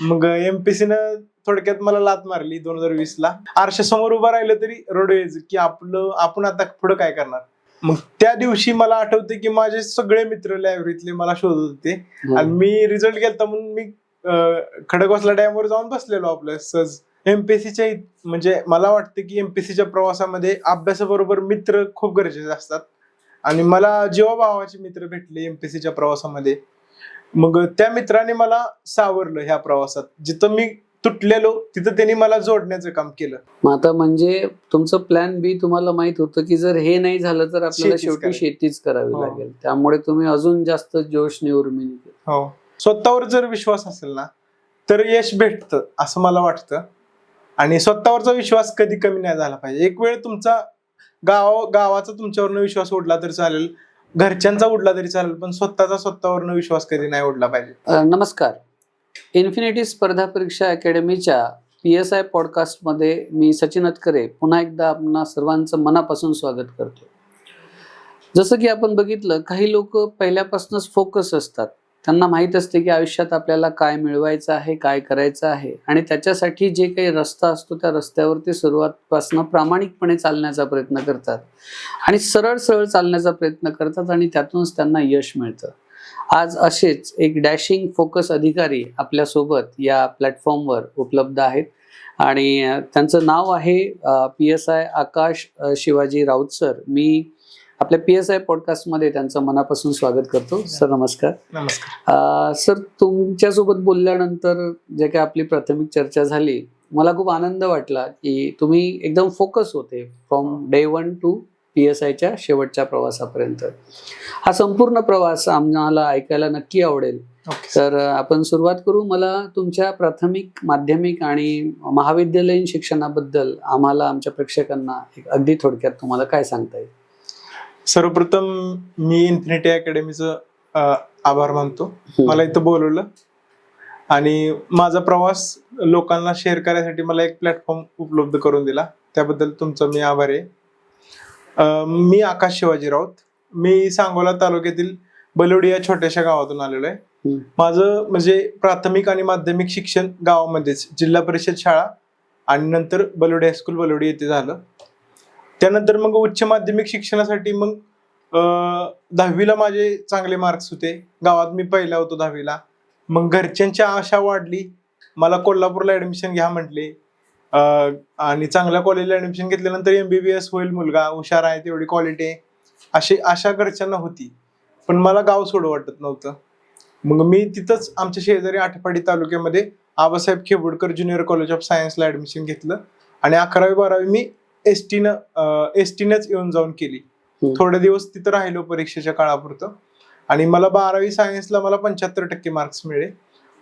मग एमपीसी न थोडक्यात मला लात मारली दोन हजार वीस ला आरशा समोर उभं राहिलं तरी रडवेज की आपलं आपण आता पुढे काय करणार? मग त्या दिवशी मला आठवते की माझे सगळे मित्र लायब्ररीतले मला शोधत होते. आणि मी रिझल्ट गेलता म्हणून मी खडकवासला डॅमवर जाऊन बसलेलो आपल्या सहज एमपीसीच्या म्हणजे मला वाटतं की एमपीसीच्या प्रवासामध्ये अभ्यासाबरोबर मित्र खूप गरजेचे असतात. आणि मला जेव्हा भावाचे मित्र भेटले एमपीसीच्या प्रवासामध्ये मग त्या मित्राने मला सावरलं ह्या प्रवासात. जिथं मी तुटलेलो तिथं त्यांनी मला जोडण्याचं काम केलं. मग आता म्हणजे तुमचं प्लॅन बी तुम्हाला माहीत होतं की जर हे नाही झालं तर आपल्याला शेतीच शेवटी. शेतीच करावी हो. लागेल. त्यामुळे तुम्ही अजून जास्त उर्मिणी केलं. हो. स्वतःवर जर विश्वास असेल ना तर यश भेटतं असं मला वाटतं. आणि स्वतःवरचा विश्वास कधी कमी नाही झाला पाहिजे. एक वेळ तुमचा गाव गावाचा तुमच्यावरनं विश्वास उडला तरी चालेल. घरच्यांचा उडला तरी चालेल पण स्वतःचा स्वतःवरनं विश्वास कधी नाही उडला पाहिजे. नमस्कार. इन्फिनिटी स्पर्धा परीक्षा अकॅडमीच्या पी एस आय पॉडकास्टमध्ये मी सचिन अतकरे पुन्हा एकदा आपणा सर्वांचं मनापासून स्वागत करतो जसं की आपण बघितलं काही लोक पहिल्यापासूनच फोकस असतात. त्यांना माहीत असते की आयुष्यात आपल्याला काय मिळवायचं आहे काय करायचं आहे. आणि त्याच्यासाठी जे काही रस्ता असतो त्या रस्त्यावरती सुरुवातपासून प्रामाणिकपणे चालण्याचा प्रयत्न करतात. आणि सरळ सरळ चालण्याचा प्रयत्न करतात आणि त्यातूनच त्यांना यश मिळतं. आज असेच एक डॅशिंग फोकस अधिकारी आपल्यासोबत या प्लॅटफॉर्मवर उपलब्ध आहेत. आणि त्यांचं नाव आहे P S I Akash Shivaji Raut sir. मी आपल्या पी एस आय पॉडकास्टमध्ये त्यांचं मनापासून स्वागत करतो. सर नमस्कार. नमस्कार. सर तुमच्यासोबत बोलल्यानंतर जे काही आपली प्राथमिक चर्चा झाली मला खूप आनंद वाटला की तुम्ही एकदम फोकस होते from day one to P S आयच्या शेवटच्या प्रवासापर्यंत. हा संपूर्ण प्रवास आम्हाला ऐकायला नक्की आवडेल. तर आपण सुरुवात करू. मला तुमच्या प्राथमिक माध्यमिक आणि महाविद्यालयीन शिक्षणाबद्दल आम्हाला आमच्या प्रेक्षकांना अगदी थोडक्यात तुम्हाला काय सांगता येईल? सर्वप्रथम मी इन्फिनिटी अकॅडमीचं आभार मानतो. मला इथं बोलवलं. आणि माझा प्रवास लोकांना शेअर करायसाठी मला एक प्लॅटफॉर्म उपलब्ध करून दिला. त्याबद्दल तुमचा मी आभारी आहे. मी आकाश शिवाजी राऊत. मी सांगोला तालुक्यातील बलवडी या छोट्याशा गावातून आलेलो आहे. माझं म्हणजे प्राथमिक आणि माध्यमिक शिक्षण गावामध्येच. जिल्हा परिषद शाळा आणि नंतर बलवडी हायस्कूल बलवडी येथे झालं. त्यानंतर मग उच्च माध्यमिक शिक्षणासाठी मग दहावीला माझे चांगले मार्क्स होते. गावात मी पहिला होतो दहावीला. मग घरच्यांची आशा वाढली. मला कोल्हापूरला ऍडमिशन घ्या म्हटले. आणि चांगल्या कॉलेजला ऍडमिशन घेतल्यानंतर एम बी बी एस होईल मुलगा. हुशार आहे तेवढी क्वालिटी आहे. अशी आशा घरच्यांना होती. पण मला गाव सोडं वाटत नव्हतं. मग मी तिथंच आमच्या शेजारी आठपाडी तालुक्यामध्ये Abasaheb Khebudkar junior college of सायन्सला admission घेतलं. आणि अकरावी बारावी मी एस टीनं एस टीनंच येऊन जाऊन केली. थोडे दिवस तिथं राहिलो परीक्षेच्या काळापुरतं. आणि मला बारावी सायन्सला मला पंच्याहत्तर टक्के मार्क्स मिळले.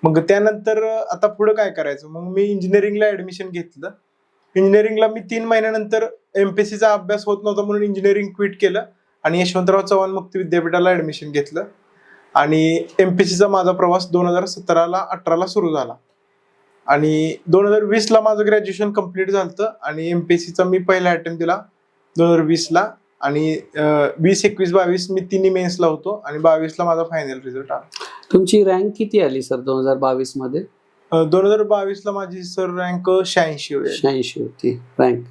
मग त्यानंतर आता पुढं काय करायचं? मग मी इंजिनिअरिंगला ऍडमिशन घेतलं. इंजिनिअरिंगला मी तीन महिन्यानंतर एमपीसीचा अभ्यास होत नव्हता म्हणून इंजिनिअरिंग क्विट केलं. आणि यशवंतराव चव्हाण मुक्त विद्यापीठाला ऍडमिशन घेतलं. आणि एमपीसीचा माझा प्रवास दोन हजार सतराला अठराला सुरू झाला. आणि दोन हजार वीसला माझं ग्रॅज्युएशन कंप्लीट झालं आणि एमपीसीचा मी पहिला अटेम्प्ट दिला दोन हजार वीसला. आणि वीस एकवीस बावीस मी तिन्ही मेन्सला होतो आणि बावीसला माझा फायनल रिझल्ट आला. तुमची रँक किती आली सर दोन हजार बावीसमध्ये दोन हजार बावीसला माझी सर रँक शहाऐंशी होईल. शहाऐंशी होती रँक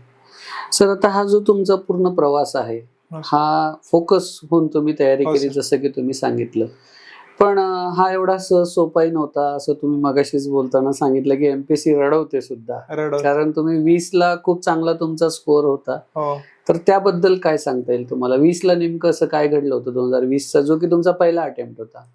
सर आता हा जो तुमचा पूर्ण प्रवास आहे हा फोकस होऊन तुम्ही तयारी हो, केली. जसं की तुम्ही सांगितलं. पण हा एवढा सहज सोपाही नव्हता असं तुम्ही मगाशीच बोलताना सांगितलं की एमपीसी रडवते सुद्धा. कारण तुम्ही वीस ला खूप चांगला तुमचा स्कोअर होता. हो. तर त्याबद्दल काय सांगता येईल तुम्हाला? वीस ला नेमकं असं काय घडलं होतं दोन हजार वीसचा जो की तुमचा पहिला अटेम्प्ट होता?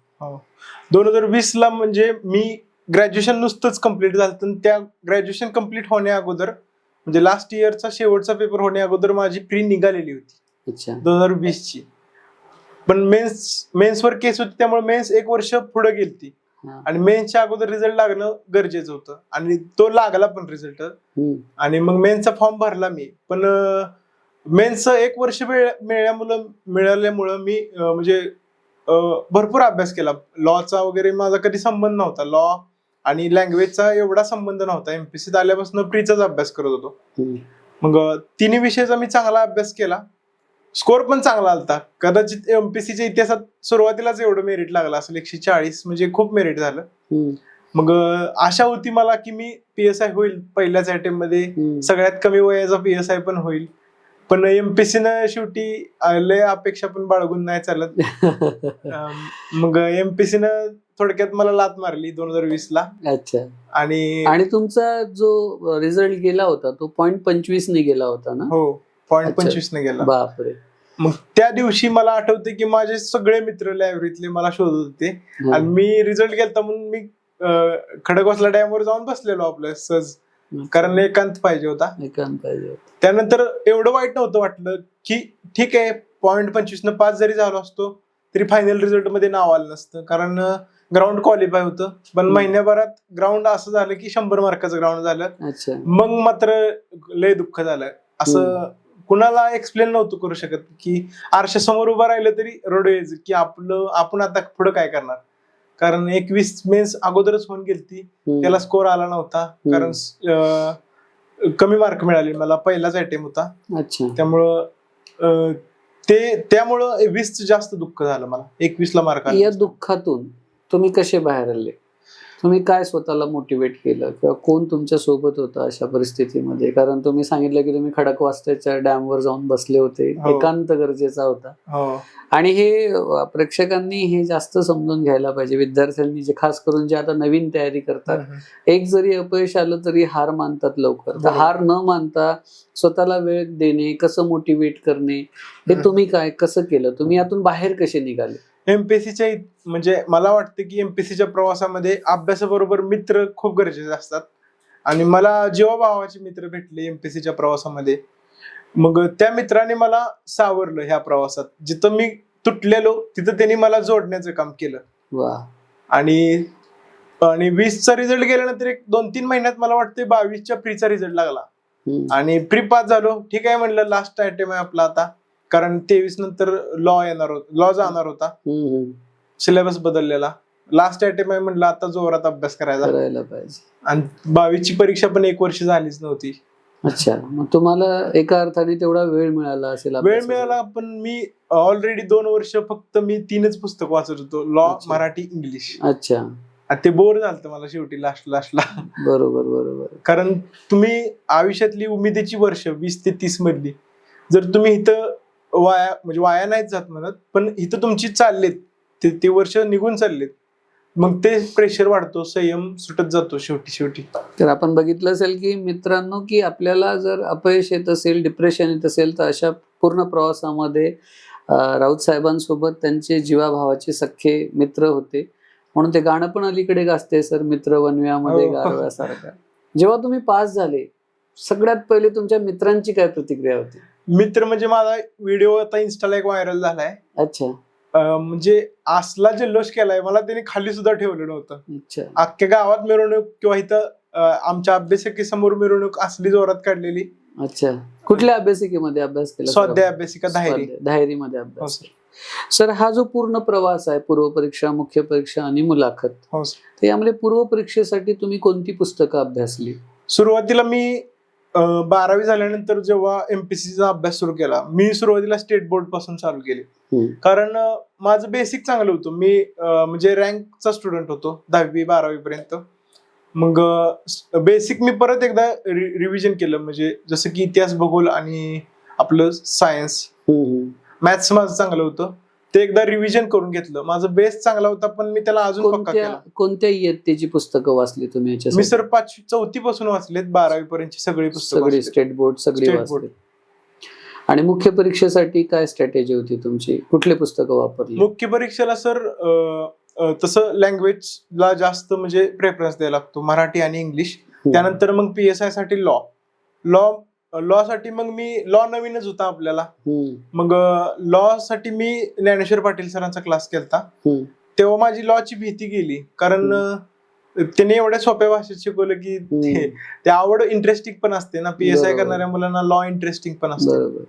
दोन हजार वीस ला म्हणजे मी ग्रॅज्युएशन नुसतंच कंप्लीट झालं त्या ग्रॅज्युएशन कंप्लीट होण्या अगोदर म्हणजे लास्ट इयरचा शेवटचा पेपर होण्या अगोदर माझी प्री निघालेली होती. अच्छा. दोन हजार वीस ची पण मेन्स मेन्सवर केस होती त्यामुळे मेन्स एक वर्ष पुढे गेलती. हा. आणि मेन्सच्या अगोदर रिझल्ट लागणं गरजेचं होतं. आणि तो लागला पण रिझल्ट. आणि मग मेन्सचा फॉर्म भरला मी. पण मेन्सचं एक वर्ष मिळ- मिळाल्यामुळं मिळाल्यामुळं मी म्हणजे भरपूर अभ्यास केला. लॉचा वगैरे माझा कधी संबंध नव्हता. लॉ आणि लँग्वेजचा एवढा संबंध नव्हता. एमपीसीत आल्यापासून प्रीचाच अभ्यास करत होतो. मग तिन्ही विषयाचा मी चांगला अभ्यास केला. स्कोर पण चांगला आलता. कदाचित एमपीसीच्या इतिहासात सुरुवातीलाच एवढं मेरिट लागलं असेल. एकशे चाळीस म्हणजे खूप मेरिट झालं. मग आशा होती मला की मी पी एस आय होईल पहिल्याच अटेम्प्टमध्ये. सगळ्यात कमी वयाचा पी एस आय पण होईल. पण एमपीसी न शेवटी लय अपेक्षा पण बाळगून नाही चालत. मग एमपीसी न थोडक्यात मला लात मारली दोन हजार वीस ला अच्छा. आणि आणि तुमचा जो रिझल्ट गेला होता तो पॉईंट पंचवीस ने गेला होता ना? हो. पॉईंट अच्छा. पंचवीस न गेला. बापरे. मग त्या दिवशी मला आठवते की माझे सगळे मित्र लायब्ररीतले मला शोधत होते. आणि मी रिझल्ट गेलता म्हणून मी अं, खडकवासला डॅम वर जाऊन बसलेलो आपलं सहज. कारण एकांत पाहिजे होता. एकांत पाहिजे त्यानंतर एवढं वाईट नव्हतं वाटलं की ठीक आहे पॉईंट पंचवीस न पाच जरी झालो असतो तरी फायनल रिझल्टमध्ये नाव आलं नसतं. कारण ग्राउंड क्वालिफाय होतं. पण हम्म. महिन्याभरात ग्राउंड असं झालं की शंभर मार्काचं ग्राउंड झालं. अच्छा. मग मात्र लय दुःख झालं. असं कुणाला एक्सप्लेन नव्हतं करू शकत की आरशासमोर उभं राहिलं तरी रडू यायचं की आपलं आपण आता पुढे काय करणार? कारण एकवीस मेन्स अगोदरच होऊन गेलती. हम्म. त्याला स्कोर आला नव्हता. कारण कमी मार्क मिळाले. मला पहिलाच अटेम्प होता. अच्छा. त्यामुळं ते त्यामुळं वीस जास्त दुःख झालं मला. एकवीस ला मार्क या दुःखातून तुम्ही कसे बाहेर आले? तुम्ही काय स्वतःला मोटिवेट केलं? किंवा कोण तुमच्यासोबत होतं अशा परिस्थितीमध्ये? कारण तुम्ही सांगितलं की तुम्ही खडकवासल्याच्या डॅमवर जाऊन बसले होते. हो. एकांत गरजेचा होता. हो. आणि हे प्रेक्षकांनी हे जास्त समजून घ्यायला पाहिजे. विद्यार्थ्यांनी जे खास करून जे आता नवीन तयारी करतात एक जरी अपयश आलं तरी हार मानतात लवकर. तर. हार न मानता स्वतःला वेळ देणे कसं मोटिवेट करणे हे. तुम्ही काय कसं केलं? तुम्ही यातून बाहेर कसे निघाले? एमपीएससीच्या म्हणजे मला वाटतं की एमपीएससीच्या प्रवासामध्ये अभ्यासाबरोबर मित्र खूप गरजेचे असतात. आणि मला जेव्हा भावाचे मित्र भेटले एमपीएससीच्या प्रवासामध्ये मग त्या मित्राने मला सावरलं ह्या प्रवासात. जिथं मी तुटलेलो तिथं त्यांनी मला जोडण्याचं काम केलं. आणि आणि वीसचा रिझल्ट गेल्यानंतर एक दोन तीन महिन्यात मला वाटतं बावीसच्या प्रीचा रिझल्ट लागला. आणि प्री पास झालो. ठीक आहे म्हणलं लास्ट आयटम आहे आपला आता. कारण तेवीस नंतर लॉ येणार होता लॉ जाणार होता. सिलेबस बदललेला. लास्ट आयटम आहे म्हणलं आता जोरात अभ्यास करायला पाहिजे. आणि बावीसची परीक्षा पण एक वर्ष झालीच नव्हती. अच्छा मग तुम्हाला एका अर्थाने तेवढा वेळ मिळाला असेल वेळ. मिळाला पण मी ऑलरेडी दोन वर्ष फक्त मी तीनच पुस्तक वाचत होतो. लॉ. मराठी इंग्लिश अच्छा. ते बोर झालं मला शेवटी लास्ट लास्टला बरोबर बरोबर. कारण तुम्ही आयुष्यातली उमेदीची वर्ष वीस ते तीस मधली जर तुम्ही इथं वाया म्हणजे वाया नाहीच जात म्हणत पण इथं तुमची चाललेत ते ते वर्ष निघून चाललेत. मग ते प्रेशर वाढतो संयम सुटत जातो शेवटी शेवटी. तर आपण बघितलं असेल की मित्रांनो की आपल्याला जर अपयश येत असेल डिप्रेशन येत असेल तर अशा पूर्ण प्रवासामध्ये राऊत साहेबांसोबत त्यांचे जीवाभावाचे सख्खे मित्र होते. म्हणून ते गाणं पण अलीकडे गाजते सर मित्र वनव्यामध्ये हो. गारव्यासारखा. जेव्हा तुम्ही पास झाले सगळ्यात पहिले तुमच्या मित्रांची काय प्रतिक्रिया होती? मित्र म्हणजे माझा व्हिडिओ आता इन्स्टाला एक व्हायरल झालाय. अच्छा. अं, म्हणजे असला जल्लोष केलाय मला त्याने खाली सुद्धा ठेवलं नव्हतं. अच्छा. अख्ख्या गावात मिरवणूक किंवा इथं अं, आमच्या अभ्यासिकेसमोर मिरवणूक असली जोरात काढलेली. अच्छा. कुठल्या अभ्यासिकेमध्ये अभ्यास केला सर? स्वाध्याय आपण? अभ्यासिका धायरी. स्वाध्याय- धायरीमध्ये हो अभ्यास. सर. सर हा जो पूर्ण प्रवास आहे पूर्व परीक्षा मुख्य परीक्षा आणि मुलाखत हो सर. तर यामध्ये पूर्व परीक्षेसाठी तुम्ही कोणती पुस्तकं अभ्यासली? सुरुवातीला मी बारावी झाल्यानंतर जेव्हा एमपीसीचा अभ्यास सुरू केला मी सुरुवातीला स्टेट बोर्डपासून चालू केले. कारण माझं बेसिक चांगलं होतं. मी म्हणजे रँकचा स्टुडंट होतो दहावी बारावी पर्यंत. मग बेसिक मी परत एकदा रिव्हिजन केलं. म्हणजे जसं की इतिहास भूगोल आणि आपलं सायन्स मॅथ्स माझं चांगलं होतं. ते एकदा रिव्हिजन करून घेतलं. माझं बेस चांगला होता पण मी त्याला अजून पक्का कोणत्या केला. कोणत्या इयत्तेची पुस्तकं वाचली तुम्ही मी याच्यासाठी सर पाचवी चौथी पासून वाचलेत बारावी पर्यंतची सगळी पुस्तकं सगळी वाचलेत. स्टेट बोर्ड सगळी State वाचली आणि मुख्य परीक्षेसाठी काय स्ट्रॅटेजी होती तुमची? कुठले पुस्तकं वापरली? मुख्य परीक्षेला सर तसं लँग्वेजला जास्त म्हणजे प्रेफरन्स द्यायला लागतो मराठी आणि इंग्लिश. त्यानंतर मग पी एस आयसाठी लॉ लॉ लॉ साठी मग मी लॉ नवीनच होता आपल्याला. मग लॉ साठी मी ज्ञानेश्वर पाटील सरांचा क्लास केलता. हम्म. तेव्हा माझी लॉची भीती गेली. कारण त्याने एवढ्या सोप्या भाषेत शिकवलं की ते आवड इंटरेस्टिंग पण असते ना. P S I. करणाऱ्या मुलांना लॉ इंटरेस्टिंग पण असते.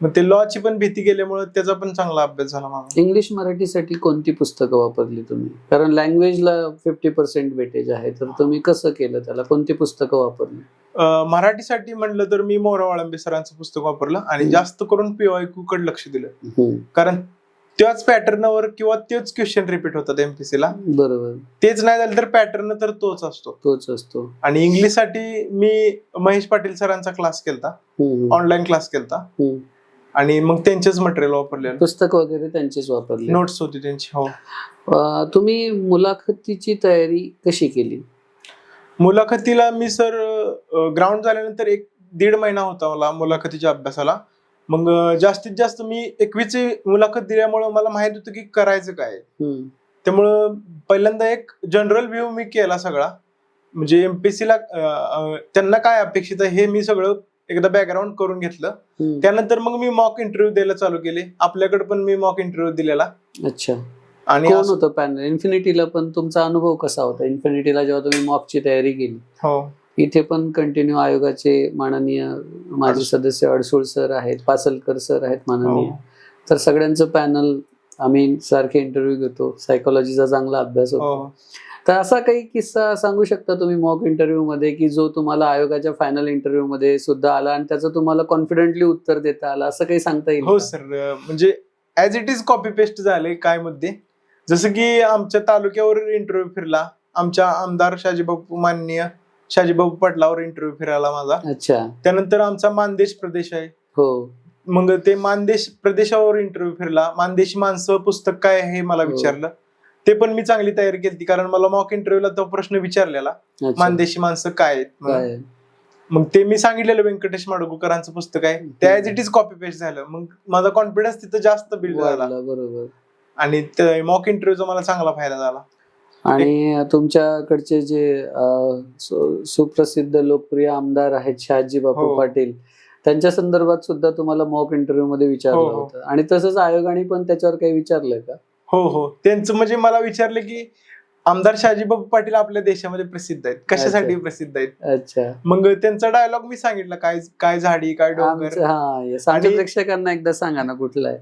मग ते लॉची पण भीती गेल्यामुळे त्याचा पण चांगला अभ्यास झाला माझा. इंग्लिश मराठीसाठी कोणती पुस्तकं वापरली तुम्ही? कारण लँग्वेजला फिफ्टी पर्सेंट वेटेज आहे. तर तुम्ही कसं केलं त्याला? कोणती पुस्तकं वापरली? मराठीसाठी म्हणलं तर मी मोरा वाळंबे सरांचं पुस्तक वापरलं आणि. जास्त करून पीओआयक्यू कडे लक्ष दिलं. कारण त्याच पॅटर्नवर किंवा तेच क्वेश्चन रिपीट होतात एमपीसी ला. बरोबर. तेच नाही झालं तर पॅटर्न तर तोच असतो. तोच असतो. आणि इंग्लिशसाठी मी महेश पाटील सरांचा क्लास केलता. ऑनलाईन क्लास केलता. आणि मग त्यांचेच मटेरियल वापरलेलं. पुस्तक वगैरे त्यांचेच वापरले नोट्स होती त्यांची हो. तुम्ही मुलाखतीची तयारी कशी केली? मुलाखतीला मी सर ग्राउंड झाल्यानंतर एक दीड महिना होता मला मुलाखतीच्या अभ्यासाला. मग जास्तीत जास्त मी एकवीची मुलाखत दिल्यामुळं मला माहीत होतं की करायचं काय. त्यामुळं पहिल्यांदा एक जनरल व्ह्यू मी केला सगळा. म्हणजे एमपीएससी ला अं, त्यांना काय अपेक्षित आहे हे मी सगळं एकदा बॅकग्राऊंड करून घेतलं. त्यानंतर मग मी मॉक इंटरव्ह्यू द्यायला चालू केले. आपल्याकडे पण मी मॉक इंटरव्ह्यू दिलेला. अच्छा. आणि कोण होतं पॅनल इन्फिनिटीला पण तुमचा अनुभव कसा होता? इन्फिनिटीला जेव्हा तुम्ही मॉकची तयारी केली हो. इथे पण कंटिन्यू आयोगाचे माननीय माजी अडस- सदस्य अडसूळ सर आहेत पासलकर सर आहेत माननीय. हो. तर सगळ्यांचं पॅनल आम्ही सारखे इंटरव्ह्यू घेतो. सायकोलॉजीचा चांगला अभ्यास होतो. हो. तर असा काही किस्सा सांगू शकता तुम्ही मॉक इंटरव्ह्यू मध्ये की जो तुम्हाला आयोगाच्या फायनल इंटरव्ह्यू मध्ये सुद्धा आला आणि त्याचं तुम्हाला कॉन्फिडेंटली उत्तर देता आलं? असं काही सांगता येईल हो? सर. म्हणजे as it is copy paste झाले काय मध्ये जसं की आमच्या तालुक्यावर इंटरव्ह्यू फिरला. आमच्या आमदार शाजीबापू माननीय शाजीबापू पाटलावर इंटरव्ह्यू फिरायला माझा. अच्छा. त्यानंतर आमचा मानदेश प्रदेश आहे. हो. मग ते मानदेश प्रदेशावर इंटरव्ह्यू फिरला. मानदेशी माणसं पुस्तक काय आहे हे मला हो. विचारलं. ते पण मी चांगली तयारी केली कारण मला मॉक इंटरव्ह्यूला तो प्रश्न विचारलेला. अच्छा. मानदेशी माणसं काय आहेत म्हणून. काय? मग ते मी सांगितलेलं व्यंकटेश माडगुकरांचं पुस्तक आहे. ते as it is copy paste झालं. मग माझा कॉन्फिडन्स तिथं जास्त बिल्ड झाला. वाढला बरोबर. आणि मॉक इंटरव्ह्यूचा मला चांगला फायदा झाला आणि तुमच्याकडचे जे सु- सुप्रसिद्ध लोकप्रिय आमदार आहेत शहाजी बापू हो. पाटील त्यांच्या संदर्भात सुद्धा तुम्हाला मॉक इंटरव्ह्यू मध्ये विचारलं हो, हो. होतं आणि तसंच आयोगाने पण त्याच्यावर काही विचारलंय का हो हो त्यांचं म्हणजे मला विचारलं की आमदार शहाजीबाबू पाटील आपल्या देशामध्ये प्रसिद्ध आहेत. कशासाठी. प्रसिद्ध आहेत? अच्छा. मग त्यांचा डायलॉग मी सांगितलं काय काय झाडी काय डोंगर. आमचं- हा आणि- प्रेक्षकांना एकदा सांगा ना कुठला आहे.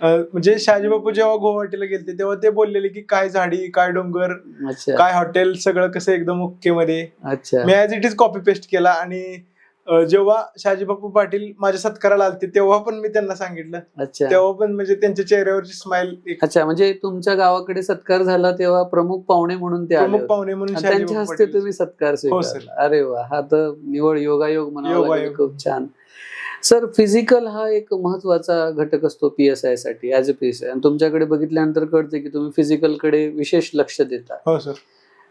अं, म्हणजे शहाजीबापू जेव्हा गुवाहाटीला गेलते तेव्हा ते बोललेले की काय झाडी काय डोंगर अच्छा. काय हॉटेल सगळं कसं एकदम ओके मध्ये. अच्छा. मी as it is copy paste केला आणि अं, जेव्हा शहाजीबापू पाटील माझ्या सत्काराला आलते तेव्हा पण मी त्यांना सांगितलं. अच्छा. तेव्हा पण म्हणजे त्यांच्या चेहऱ्यावरची स्माइल अच्छा म्हणजे तुमच्या गावाकडे सत्कार झाला तेव्हा प्रमुख पाहुणे म्हणून ते प्रमुख. पाहुणे म्हणून त्यांच्या हस्ते तुम्ही सत्कार हो, अरे वा हा तर निवड योगायोग योगायोग. खूप छान. सर फिजिकल हा एक महत्त्वाचा घटक असतो पीएसआयसाठी ऍज अ पीएसआय आणि तुमच्याकडे बघितल्यानंतर कळते की तुम्ही फिजिकलकडे विशेष लक्ष देता. हो सर.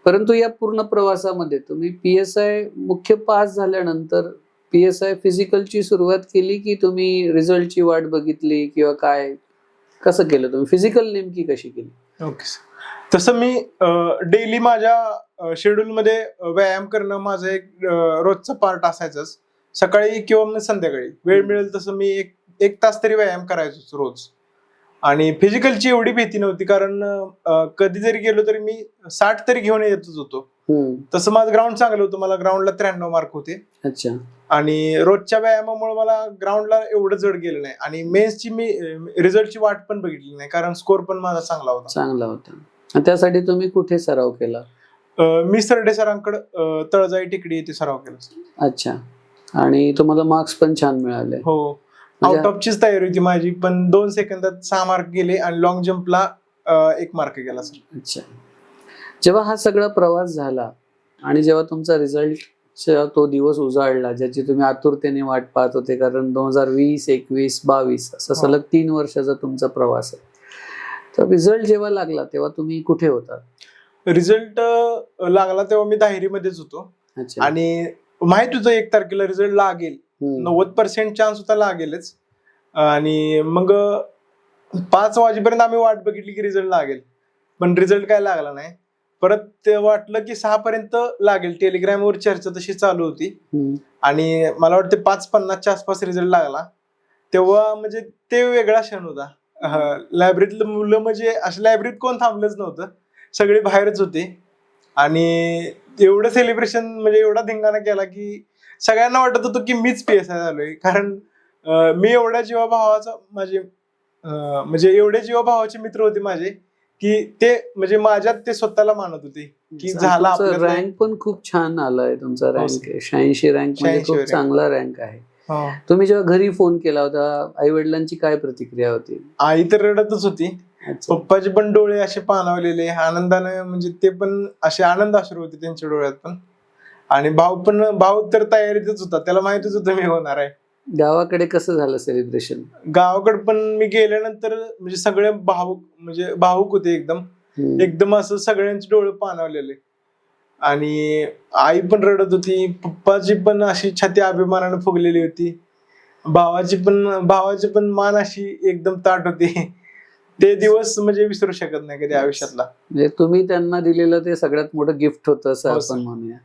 परंतु या पूर्ण प्रवासामध्ये तुम्ही पीएसआय मुख्य पास झाल्यानंतर पीएसआय फिजिकलची सुरुवात केली की तुम्ही रिझल्टची वाट बघितली किंवा काय? कसं केलं तुम्ही? फिजिकल नेमकी कशी केली? ओके सर तसं मी डेली माझ्या शेड्यूल मध्ये अ, व्यायाम करणं माझं एक रोजचा पार्ट असायचंच. सकाळी किंवा मग संध्याकाळी. वेळ. मिळेल तसं मी एक एक तास तरी व्यायाम करायचोच रोज. आणि फिजिकलची एवढी भीती नव्हती कारण कधी जरी गेलो तरी मी साठ तरी घेऊन येतच होतो. तसं माझं ग्राउंड चांगलं होतं. मला ग्राउंडला त्र्याण्णव मार्क होते. अच्छा. आणि रोजच्या व्यायामामुळे मला ग्राउंडला एवढं जड गेलं नाही. आणि मेन्सची मी रिझल्टची वाट पण बघितली नाही. कारण स्कोर पण माझा चांगला होता. चांगला होता. आणि त्यासाठी तुम्ही कुठे सराव केला? अ, मी सरडे सरांकडे तळजाई टिकडी येथे सराव केला. अच्छा. आणि तुम्हाला मार्क्स पण छान मिळाले. हो. म्हणजे- आउट ऑफचीच तयारी होती माझी पण दोन सेकंदात सहा मार्क गेले आणि लॉंग जम्पला एक मार्क गेला सर अच्छा. जेव्हा हा सगळा प्रवास झाला आणि जेव्हा तुमचा रिझल्टचा तो दिवस उजाडला ज्याची तुम्ही आतुरतेने वाट पाहत होते कारण दोन हजार वीस एकवीस बावीस असं हो. सलग तीन वर्षाचा तुमचा प्रवास आहे. तर रिझल्ट जेव्हा लागला तेव्हा तुम्ही कुठे होता? रिझल्ट लागला तेव्हा मी दाहेरीमध्येच होतो. आणि माहीत होतं एक तारखेला रिझल्ट लागेल. नव्वद पर्सेंट चान्स होता लागेलच. आणि मग पाच वाजेपर्यंत आम्ही वाट बघितली की रिझल्ट लागेल. पण रिझल्ट काय लागला नाही. परत ते वाटलं की सहा पर्यंत लागेल टेलिग्रामवर चर्चा तशी चालू होती. आणि मला वाटतं पाच पन्नासच्या आसपास रिझल्ट लागला. तेव्हा म्हणजे ते वेगळा क्षण होता. लायब्ररीतलं मुलं म्हणजे असं लायब्ररीत कोण थांबलंच नव्हतं. सगळे बाहेरच होते. आणि एवढं सेलिब्रेशन म्हणजे एवढा धिंगाणा केला की सगळ्यांना वाटत होतं की मीच पी एस आय झालोय. कारण मी एवढ्या जीवाभावाचा माझे अं, म्हणजे एवढे जीवाभावाचे मित्र होते माझे. की ते म्हणजे माझ्यात ते स्वतःला मानत होते की झाला रँक पण खूप छान आलाय तुमचा हो, रँक शहाऐंशी रँक म्हणजे 86 खूप. चांगला रँक आहे. हो. तुम्ही जेव्हा घरी फोन केला होता आई वडिलांची काय प्रतिक्रिया होती? आई तर रडतच होती. पप्पाचे पण डोळे असे पाणावलेले आनंदाने म्हणजे ते पण असे आनंद अश्रू होते त्यांच्या डोळ्यात पण. आणि भाऊ पण भाऊ तर तयारीतच होता त्याला माहितच होतं मी होणार आहे. गावाकडे कसं झालं सेलिब्रेशन गावाकडे पण मी गेल्यानंतर म्हणजे सगळे भाऊक म्हणजे भाऊक होते एकदम. एकदम असं सगळ्यांचे डोळे पाणावलेले. आणि आई पण रडत होती पप्पाची पण अशी छाती अभिमानाने फुगलेली होती. भावाची पण भावाची पण मान अशी एकदम ताट होती. ते दिवस म्हणजे विसरू शकत नाही कधी आयुष्यातला. म्हणजे तुम्ही त्यांना दिलेलं ते सगळ्यात मोठं गिफ्ट होतं असं हो, आपण. म्हणूया.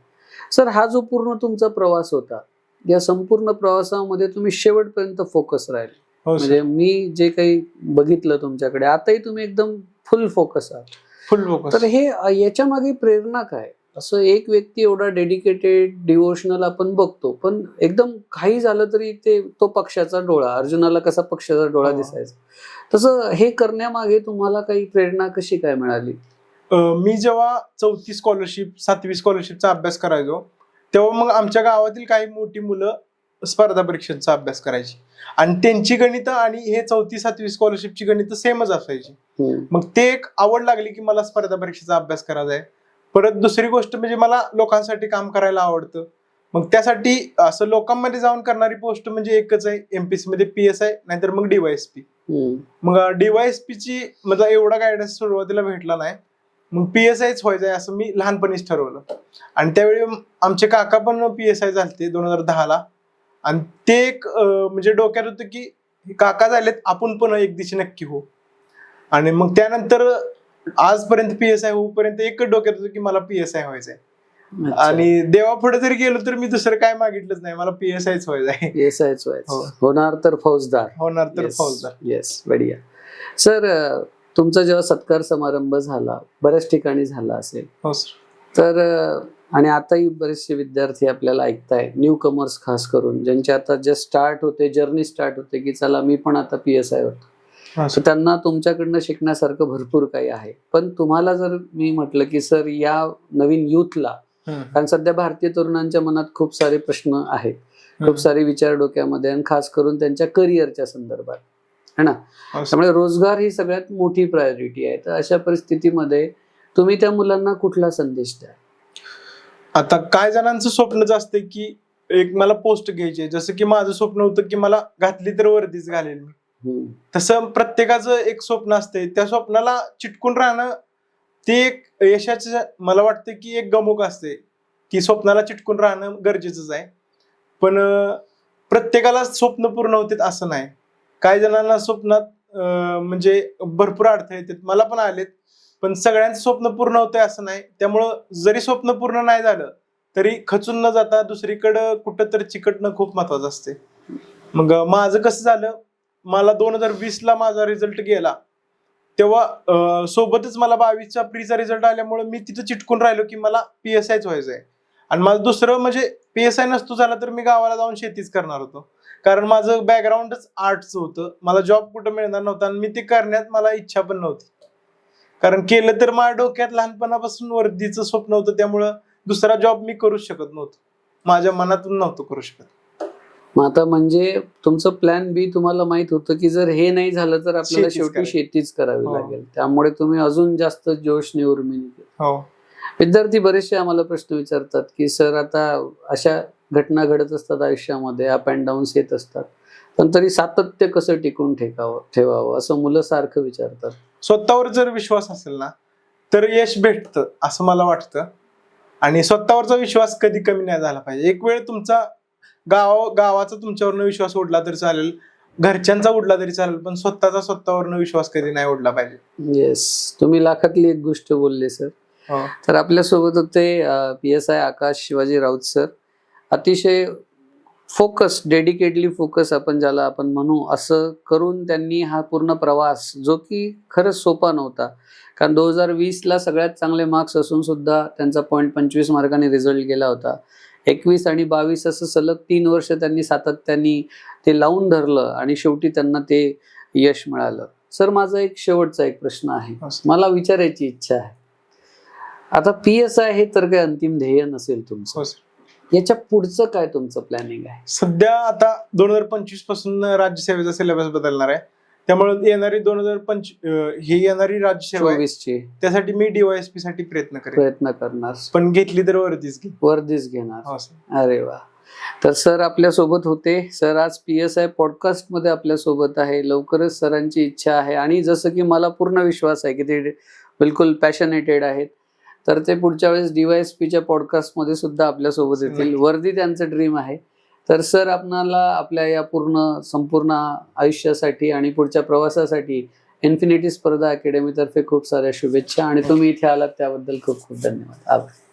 सर हा जो पूर्ण तुमचा प्रवास होता या संपूर्ण प्रवासामध्ये तुम्ही शेवटपर्यंत फोकस राहिले. हो. म्हणजे मी जे काही बघितलं तुमच्याकडे आताही तुम्ही एकदम फुल फोकस आहात. फुल फोकस तर हे याच्या मागे प्रेरणा काय? असं एक व्यक्ती एवढा डेडिकेटेड डिवोशनल आपण बघतो पण एकदम काही झालं तरी ते तो पक्षाचा डोळा अर्जुनाला कसा पक्षाचा डोळा हो. दिसायचा. तसं हे करण्यामागे तुम्हाला काही प्रेरणा कशी काय मिळाली? मी जेव्हा चौथी स्कॉलरशिप सातवी स्कॉलरशिपचा अभ्यास करायचो तेव्हा मग आमच्या गावातील काही मोठी मुलं स्पर्धा परीक्षांचा अभ्यास करायची. आणि त्यांची गणितं आणि हे चौथी सातवी स्कॉलरशिपची गणितं सेमच असायची. मग ते एक आवड लागली की मला स्पर्धा परीक्षेचा अभ्यास करायचा आहे. परत दुसरी गोष्ट म्हणजे मला लोकांसाठी काम करायला आवडतं. मग त्यासाठी असं लोकांमध्ये जाऊन करणारी पोस्ट म्हणजे एकच आहे एमपीसी मध्ये पी एस आय नाहीतर मग डीवायएसपी. मग डीवायएसपी ची मला एवढा गायडन्स सुरुवातीला भेटला नाही. मग पी एस आयच व्हायचं आहे असं मी लहानपणीच ठरवलं. आणि त्यावेळी आमचे काका पण पी एस आय झालते दोन हजार दहाला. आणि ते एक म्हणजे डोक्यात होतं की काका झालेत आपण पण एक दिवशी नक्की हो आणि मग त्यानंतर आजपर्यंत पी एस आय होऊपर्यंत एकच डोक्यात होतं की मला पी एस आय व्हायचंय. आणि देवापुढे जरी गेलो तर मी दुसरं काय मागितलंच नाही. मला पी एस आयच व्हायचंय. Yes, आहेच, आहेच. हो. होणार तर फौजदार. होणार तर फौजदार. येस बढिया. सर तुमचा जेव्हा सत्कार समारंभ झाला बऱ्याच ठिकाणी झाला असेल. हो तर आणि आताही बरेचसे विद्यार्थी आपल्याला ऐकताय न्यू कमर्स खास करून ज्यांचे आता जस्ट स्टार्ट होते जर्नी स्टार्ट होते की चला मी पण आता पी एस आय होतो. त्यांना तुमच्याकडनं शिकण्यासारखं भरपूर काही आहे. पण तुम्हाला जर मी म्हटलं की सर या नवीन युथला. कारण सध्या भारतीय तरुणांच्या मनात खूप सारे प्रश्न आहेत. खूप सारे विचार डोक्यामध्ये आणि खास करून त्यांच्या करिअरच्या संदर्भात. है ना. त्यामुळे रोजगार ही सगळ्यात मोठी प्रायोरिटी आहे. तर अशा परिस्थितीमध्ये तुम्ही त्या मुलांना कुठला संदेश द्या आता काय जणांचं स्वप्नच असते की एक मला पोस्ट घ्यायची. जसं की माझं स्वप्न होतं की मला घातली तर वर्दीच घालेल मी. तसं प्रत्येकाचं एक स्वप्न असते त्या स्वप्नाला चिटकून राहणं ते एक यशाचं मला वाटतं की एक गमुक असते की स्वप्नाला चिटकून राहणं गरजेचंच आहे. पण प्रत्येकाला स्वप्न पूर्ण होतात असं नाही. काही जणांना स्वप्नात म्हणजे भरपूर अडथळे येतात. मला पण आलेत. पण सगळ्यांचं स्वप्न पूर्ण होतंय असं नाही. त्यामुळं जरी स्वप्न पूर्ण नाही झालं तरी खचून न जाता दुसरीकडं कुठं तरी चिकटणं खूप महत्वाचं असते मग माझं कसं झालं मला दोन हजार वीस ला माझा रिझल्ट गेला. तेव्हा सोबतच मला बावीसचा प्रीचा रिझल्ट आल्यामुळे मी तिथं चिटकून राहिलो की मला पी एस आयच व्हायचं आहे आणि माझं दुसरं म्हणजे पी एस आय नसतो झाला तर मी गावाला जाऊन शेतीच करणार होतो. कारण माझं बॅकग्राऊंडच आर्टचं होतं मला जॉब कुठं मिळणार नव्हता आणि मी ते करण्यात मला इच्छा पण नव्हती कारण केलं तर माझ्या डोक्यात लहानपणापासून वर्दीचं स्वप्न होतं त्यामुळं दुसरा जॉब मी करूच शकत नव्हतो माझ्या मनातून नव्हतं करू शकत मग आता म्हणजे तुमचं प्लॅन बी तुम्हाला माहीत होतं की जर हे नाही झालं तर आपल्याला शेवटी. शेतीच करावी हो. लागेल त्यामुळे तुम्ही अजून जास्त उर्मिणी केली. हो विद्यार्थी बरेचसे आम्हाला प्रश्न विचारतात की सर आता अशा घटना घडत असतात आयुष्यामध्ये अप अँड डाऊन्स येत असतात. पण तरी सातत्य कसं टिकून ठेकावं ठेवावं? असं मुलं सारखं विचारतात. स्वतःवर जर विश्वास असेल ना तर यश भेटतं असं मला वाटतं. आणि स्वतःवरचा विश्वास कधी कमी नाही झाला पाहिजे. एक वेळ तुमचा गाव गावाचा तुमच्यावरनं विश्वास उडला तरी चालेल घरच्यांचा उडला तरी चालेल पण स्वतःचा स्वतःवरनं विश्वास कधी नाही उडला पाहिजे. येस तुम्ही लाखातली एक गोष्ट बोलले सर. तर आपल्यासोबत होते P S I Akash Shivaji Raut sir. अतिशय फोकस डेडिकेटली फोकस आपण ज्याला आपण म्हणू असं करून त्यांनी हा पूर्ण प्रवास जो की खरंच सोपा नव्हता. कारण दोन हजार वीसला सगळ्यात चांगले मार्क्स असून सुद्धा त्यांचा पॉईंट पंचवीस मार्काने रिझल्ट गेला होता. एकवीस आणि बावीस असं सलग तीन वर्ष त्यांनी सातत्याने ते लावून धरलं आणि शेवटी त्यांना ते यश मिळालं. सर माझा एक शेवटचा एक प्रश्न आहे. मला विचारायची इच्छा आहे. आता पी एस आय हे तर काही अंतिम ध्येय नसेल तुमचं. हो. याच्या पुढचं काय तुमचं प्लॅनिंग आहे? सध्या आता दोन हजार पंचवीसपासून राज्यसेवेचा सिलेबस बदलणार आहे. त्यामुळे येणारी दोन हजार पंच ही येणारी राज्यसेवा ची त्यासाठी मी डीवायएसपी साठी प्रयत्न करेन. प्रयत्न करणार. पण घेतली तर वरतीच घे वर्दीच घेणार. हो अरे वा. तर सर आपल्यासोबत होते. सर आज पी एस आय पॉडकास्टमध्ये आपल्यासोबत आहे. लवकरच सरांची इच्छा आहे. आणि जसं की मला पूर्ण विश्वास आहे की ते बिलकुल पॅशनेटेड आहेत. तर ते पुढच्या वेळेस डीवायएसपीच्या पॉडकास्टमध्ये सुद्धा आपल्यासोबत येतील वर्दी त्यांचं ड्रीम आहे. तर सर आपणाला आपल्या या पूर्ण संपूर्ण आयुष्यासाठी आणि पुढच्या प्रवासासाठी इन्फिनिटी स्पर्धा अकॅडमीतर्फे खूप साऱ्या शुभेच्छा आणि तुम्ही इथे आलात त्याबद्दल खूप खूप धन्यवाद. आभार.